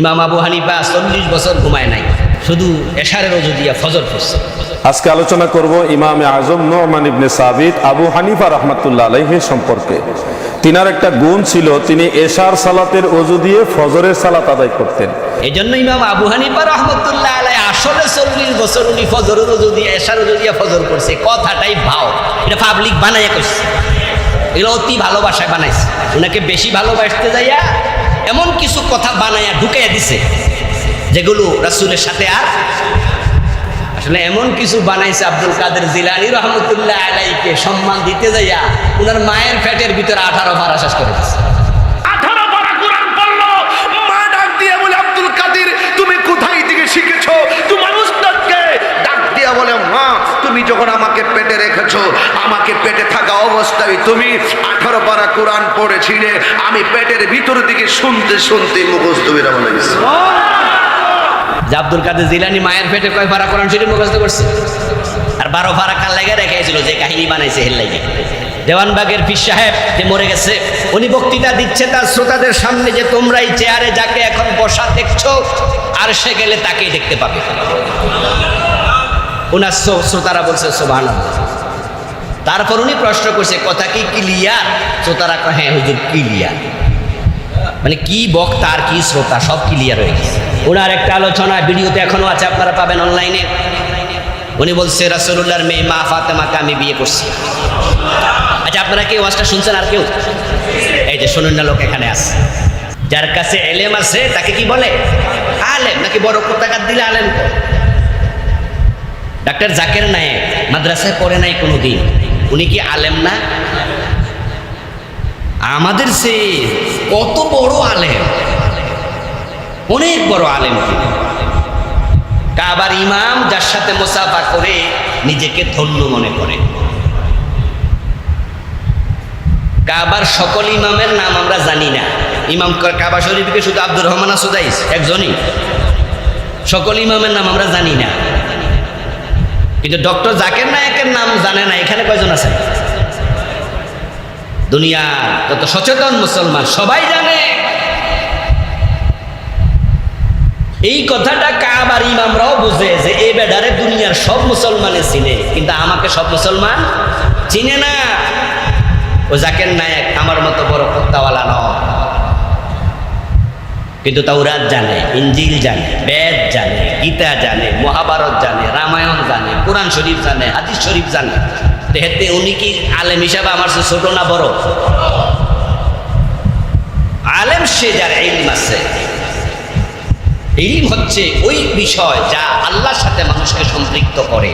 ইমাম আবু হানিফা চল্লিশ বছর ঘুমায় নাই। শুধু এশারের রোজু দিয়া ফজর পড়ছে। আজকে আলোচনা করব ইমামে আজম নোমান ইবনে সাবিত আবু হানিফা রহমাতুল্লাহ আলাইহির সম্পর্কে। তিনার একটা গুণ ছিল তিনি এশার সালাতের অজু দিয়ে ফজরের সালাত আদায় করতেন। এই জন্য ইমাম আবু হানিফা রহমতুল্লাহ আলাই আসলে চল্লিশ বছর উনি ফজর রোজু দিয়া এশার রোজু দিয়া ফজর করছে। কথাটাই ভাও। এটা পাবলিক বানাইয়া করছে এগুলো অতি ভালোবাসায় বানাইছে। ওনাকে বেশি ভালোবাসতে যাইয়া এমন কিছু কথা বানাইয়া ঢুকাইয়া দিছে, যেগুলো রাসূলের সাথে আর আসলে এমন কিছু বানাইছে আব্দুল কাদের জিলানি রহমতুল্লাহ আলাইকে সম্মান দিতে যাইয়া ওনার মায়ের পেটের ভিতরে আঠারো মারা শেষ করে দিচ্ছে আমাকে পেটে রেখেছো, আমাকে পেটে থাকা অবস্থায় তুমি আঠারো পারা কোরআন পড়েছিলে, আমি পেটের ভিতর দিকে শুনতে শুনতে মুখস্থ বেরা বলে গেছি যে আব্দুল কাদের জিলানি মায়ের পেটে কয় ফারা কোরআন শরীফ মুখস্থ করছে? আর বারো ফারা কাল লাগে রেখেছিল যে কাহিনী বানাইছে হেল লাগে দেওয়ানবাগের পীর সাহেব, যে মরে গেছে, উনি বক্তৃতা দিচ্ছে তার শ্রোতাদের সামনে যে তোমরা এই চেয়ারে যাকে এখন বসা দেখছ, আর সে গেলে তাকেই দেখতে পাবে। ওনার শ্রোতারা বলছে সোভান তারপর উনি প্রশ্ন করছে, কথা কি ক্লিয়ার শ্রোতারা কয় হ্যাঁ হুজুর ক্লিয়ার মানে কি বক্তা আর কি শ্রোতা, সব ক্লিয়ার হয়ে গেছে। ওনার একটা আলোচনা ভিডিওতে এখনও আছে, আপনারা পাবেন অনলাইনে উনি বলছে, রাসূলুল্লাহর মেয়ে মা ফাতেমাকে আমি বিয়ে করছি। আচ্ছা আপনারা কেউ ওয়াজটা শুনছেন আর কেউ? এই যে শুনুন না, লোক এখানে আছে। যার কাছে এলেম আছে, তাকে কি বলে? আলেম, নাকি বড় কোথাকার দিলে আলেম? ডাক্তার জাকের নায়েক, মাদ্রাসায় পড়ে নাই কোনো দিন উনি কি আলেম না? আমাদের সে কত বড় আলেম। অনেক বড় আলেম কাবার ইমাম যার সাথে মোসাফা করে নিজেকে ধন্য মনে করে। কাবার সকল ইমামের নাম আমরা জানি না। ইমাম কাবা শরীফকে শুধু আব্দুর রহমান সুদাইস, একজনই। সকল ইমামের নাম আমরা জানি না। কিন্তু ডক্টর জাকের নায়কের নাম জানে না, এখানে কয়জন আছে? দুনিয়া যত সচেতন মুসলমান, সবাই জানে। এই কথাটা কাবার ইমামরাও বুঝে যে এই বেডারে দুনিয়ার সব মুসলমানে চিনে, কিন্তু আমাকে সব মুসলমান চিনে না। ও জাকের নায়ক আমার মতো বড় কর্তাওয়ালা নয়। কিন্তু তাওরাত জানে, ইঞ্জিল জানে, বেদ জানে, গীতা জানে, মহাভারত জানে, রামায়ণ জানে, কোরআন শরীফ জানে, হাদিস শরীফ জানে। হেতে উনি কি আলেম হিসাবে আমার চেয়ে ছোট না বড়? আলেম সে যার ইলম আছে। ইলম হচ্ছে ওই বিষয় যা আল্লাহর সাথে মানুষকে সম্পৃক্ত করে।